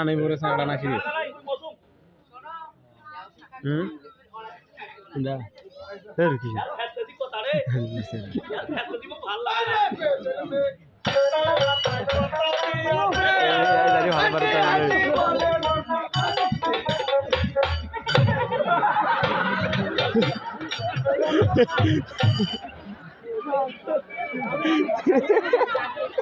আনাই পরে চাঁড়া না খিরে ভালো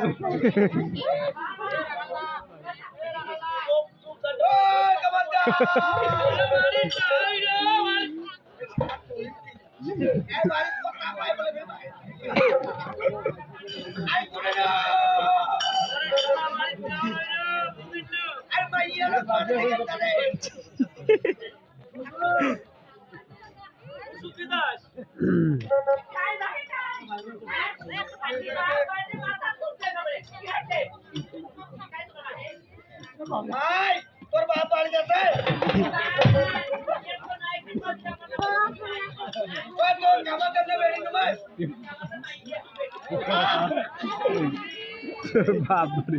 সুতি দাস হবে। তোর বাপ বাড়ি।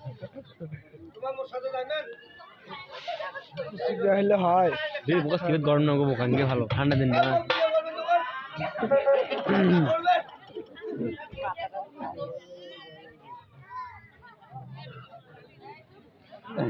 শীঘ্র হলে হয়। দুই বোকা শীত গরম না বোকা নিয়ে ভালো। ঠান্ডা দিন না। হ্যাঁ।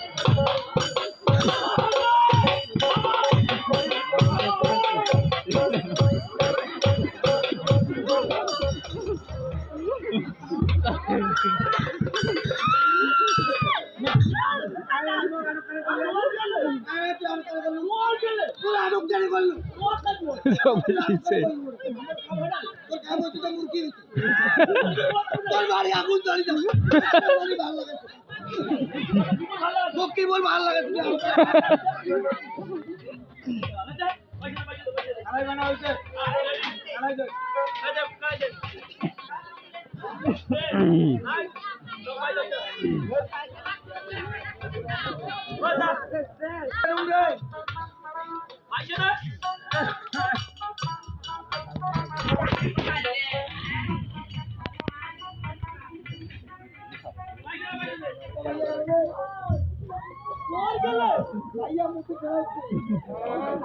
বল ভালো লাগে Thank you. আইয়া মুখ দেখাচ্ছে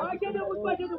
আইয়া দেবো পাইয়া দেবো